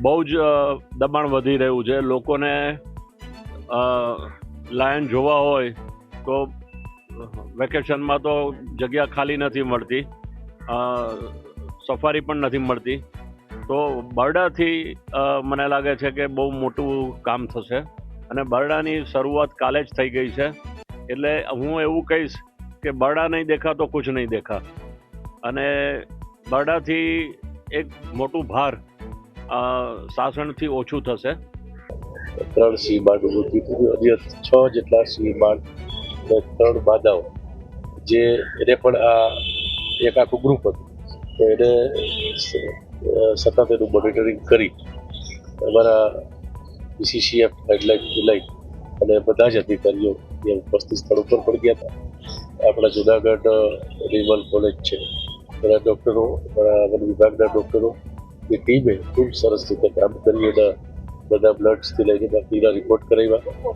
બહુ જ દબાણ વધી રહ્યું છે. લોકોને લાયન જોવા હોય તો, વેકેશનમાં તો જગ્યા ખાલી નથી મળતી. સફારી પણ નથી મળતી. તો બરડાથી મને લાગે છે કે બહુ મોટું કામ થશે. અને બરડાની શરૂઆત કાલે જ થઈ ગઈ છે. એટલે હું એવું કહીશ કે બરડા નહીં દેખા તો કુછ નહીં દેખા. અને બરડાથી એક મોટું ભાર સાસણથી ઓછું થશે. ત્રણ સિંહ બાળનું મૃત્યુ થયું છ જેટલા સિંહ બાળ અને ત્રણ માદાઓ જે એને પણ આ એક આખું ગ્રુપ હતું. તો એને સતત એનું મોનિટરિંગ કરી અમારા બીસીસીએફ ગાઈડલાઇન લઈ અને બધા જ અધિકારીઓ એ ઉપસ્થિત સ્થળ ઉપર પણ ગયા હતા. આપણા જુનાગઢ રિવલ કોલેજ છે. બધા ડૉક્ટરો અમારા વન વિભાગના ડૉક્ટરો ની ટીમે ખૂબ સરસ રીતે કામ કર્યું બધા બ્લડ્સથી લઈને બાકીના રિપોર્ટ કરાવ્યા.